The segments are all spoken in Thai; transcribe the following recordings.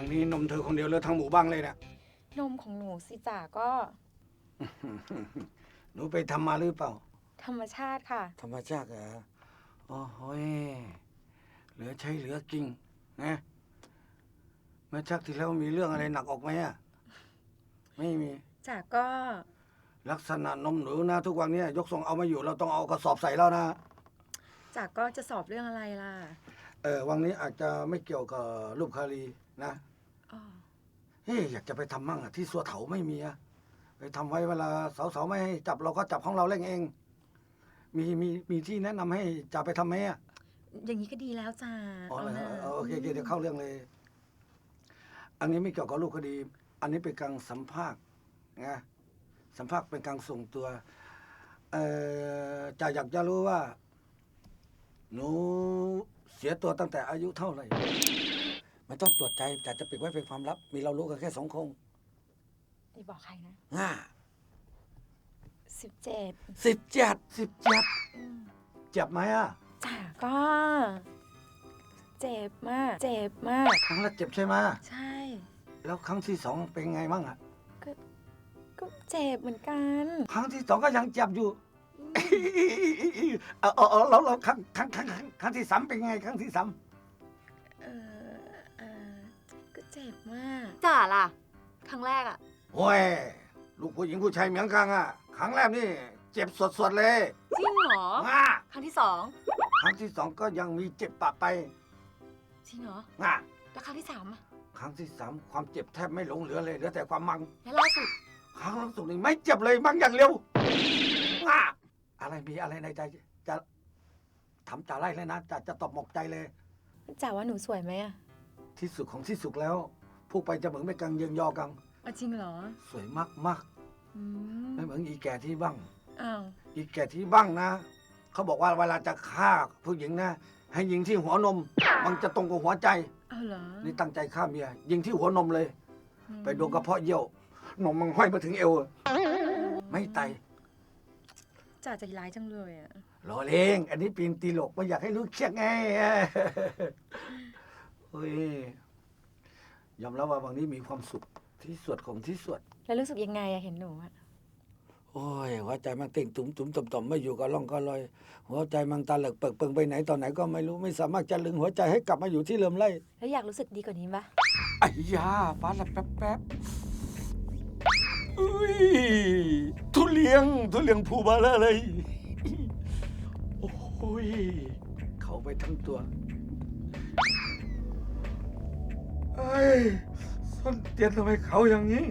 ทางนี้นมเธอคนเดียวหรือทั้งหมู่บ้างเลยเนี่ย นมของหนูสิจ่าก็หนูไปทำมาหรือเปล่า ธรรมชาติค่ะ ธรรมชาติเหรอโอ้โหยเหลือใช้เหลือกิงนะเมื่อชักที่แล้วมีเรื่องอะไรหนักออกไหมอะไม่มี จ่าก็ลักษณะนมหนูนะทุกวันเนี้ยกทรงเอามาอยู่เราต้องเอากระสอบใส่แล้วนะ จ่าก็จะสอบเรื่องอะไรล่ะ เออวันนี้อาจจะไม่เกี่ยวกับรูปคารีนะอ๋อเฮ้ยอยากจะไปทำมั่งอะที่สัวเถาไม่มีอะไปทำไว้เวลาสาวๆไม่ให้จับเราก็จับของเราเล่นเอง มีมีมีที่แนะนำให้จับไปทำไหมอะ อย่างนี้ก็ดีแล้วจ่าอ๋อเอาเหรอนะเออโอเคโอเคเดี๋ยวเข้าเรื่องเลย อันนี้ไม่เกี่ยวกับรูปคดี อันนี้เป็นการสัมภาษณ์นะสัมภาษณ์เป็นการส่งตัว เอ่อจะอยากจะรู้ว่า หนู เสียตัวตั้งแต่อายุเท่าไหร่ไม่ต้องตรวจใจแต่จะปิดไว้เป็นความลับ มีเรารู้กันแค่สองคนอย่าบอกใครนะห้าสิบเจ็ดสิบเจ็ดสิบเจ็ดเจ็บไหมอะจ่าก็ เจ็บมาก เจ็บมาก ครั้งแรกเจ็บใช่ไหมใช่ แล้วครั้งที่สองเป็นไงบ้างอะก็เจ็บเหมือนกัน ครั้งที่สองก็ยังเจ็บอยู่ เออเออเออแล้วเราครั้งครั้งครั้งครั้งครั้งที่สามเป็นไงครั้งที่สามเออเออก็เจ็บมาก จ่าล่ะ ครั้งแรกอะ โอ้ยลูกผู้หญิงผู้ชายเหมือนกันอะครั้งแรกนี่เจ็บสดๆเลยจริงเหรอ อะครั้งที่สองครั้งที่สองก็ยังมีเจ็บปะไปจริงเหรอ อะแล้วครั้งที่สามอะ ครั้งที่สามความเจ็บแทบไม่หลงเหลือเลยเหลือแต่ความมัง แล้วล่าสุด ครั้งล่าสุดนี่ไม่เจ็บเลยมังอย่างเร็วอะ อะไรมีอะไรในใจ จะทำจ่าไล่เลยนะจะจะตอบหมกใจเลยจ่าว่าหนูสวยไหมอะที่สุดของที่สุดแล้วพูดไปจะเหมือนไม่กังเยืองยอกังอะจริงเหรอ สวยมากมากอืๆมไม่เหมือนอีแก่ที่บ้างอ้าวอีแก่ที่บ้างนะเขาบอกว่าเวลาจะฆ่าผู้หญิงนะ ให้ยิงที่หัวนม มันจะตรงกับหัวใจเอาเหรอนี่ตั้งใจฆ่าเมีย ยิงที่หัวนมเลยอืมไปโดนกระเพาะเยี่ยวนมมันห้อยมาถึงเอวอะไม่ไตาย จ่าใจร้ายจังเลยอะรอเลงอันนี้ปีนตีหลกไม่อยากให้รู้เครียดไงเฮ้ยยอมรับว่าวันนี้มีความสุขที่สุดของที่สุดแล้วรู้สึกยังไงอะเห็นหนูอะโอ้ยหัวใจมันเต่งตุ้มตุ้มต่อมต่อมไม่อยู่กับร่องก็ลอยหัวใจมันตาเหลิกเปิกเปิงไปไหนตอนไหนก็ไม่รู้ไม่สามารถจะลึงหัวใจให้กลับมาอยู่ที่เริ่มไล่แล้วอยากรู้สึกดีกว่านี้ปะไอ้ยาฟ้าละแป๊บแป๊บอุ้ยทุเลียงทุเลียงผูบาละเลย โอ้ย เข้าไปทั้งตัวไอ้ยส้นเตียนทำไมเขาอย่างนี้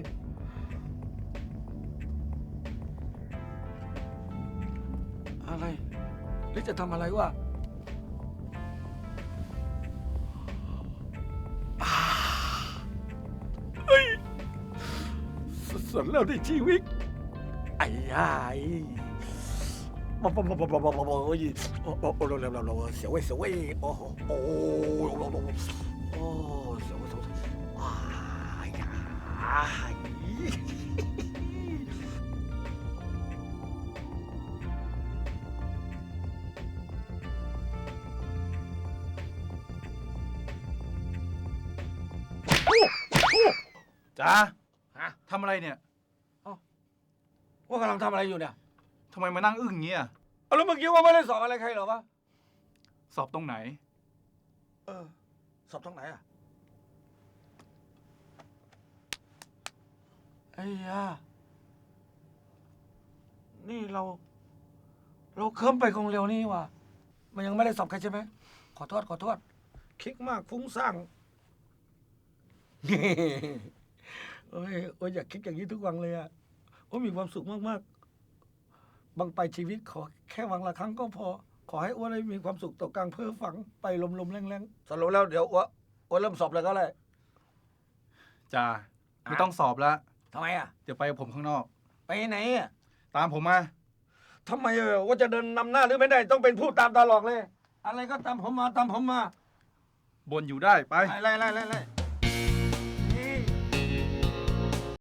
อะไร หรือจะทำอะไรวะอ่าเฮ้ยสุดๆแล้วในชีวิต ไอ้ยายโอ้ยโอ้เร็วๆๆเสียวเว้ยเสียวเว้ยโอ้โหโอ้โอ้เสียวเว้ยเสียว้ายายจ้าทำอะไรเนี่ย ว่ากำลังทำอะไรอยู่เนี่ยทำไมมานั่งอึ้งอย่างเงี้ยเอาแล้วเมื่อกี้ว่าไม่ได้สอบอะไรใครเหรอวะสอบตรงไหน เออ สอบตรงไหนอะไอ้ยานี่เรา เราเคิมไปคงเร็วนี่ว่ะมันยังไม่ได้สอบใครใช่ไหมขอโทษขอโทษคิกมากฟุ้งซ่าน โอ้ยโอ้ยอยากคิดอย่างนี้ทุกวันเลยอะ โอ้ยมีความสุขมากๆบางไปชีวิตขอแค่วันละครั้งก็พอ ขอให้อ้วนได้มีความสุขต่อกลางเพ้อฝังไปลมๆแรงๆสรุปแล้วเดี๋ยวอ้วนอ้วนเริ่มสอบเลยก็เลยจ้าไม่ต้องสอบแล้วทำไมอะ เดี๋ยวไปกับผมข้างนอก ไปไหนอะตามผมมาทำไมเออว่าจะเดินนำหน้าหรือไม่ได้ต้องเป็นผู้ตามตลอดเลย อะไรก็ตามผมมาตามผมมา บนอยู่ได้ไป ไล่ไล่ไล่ไล่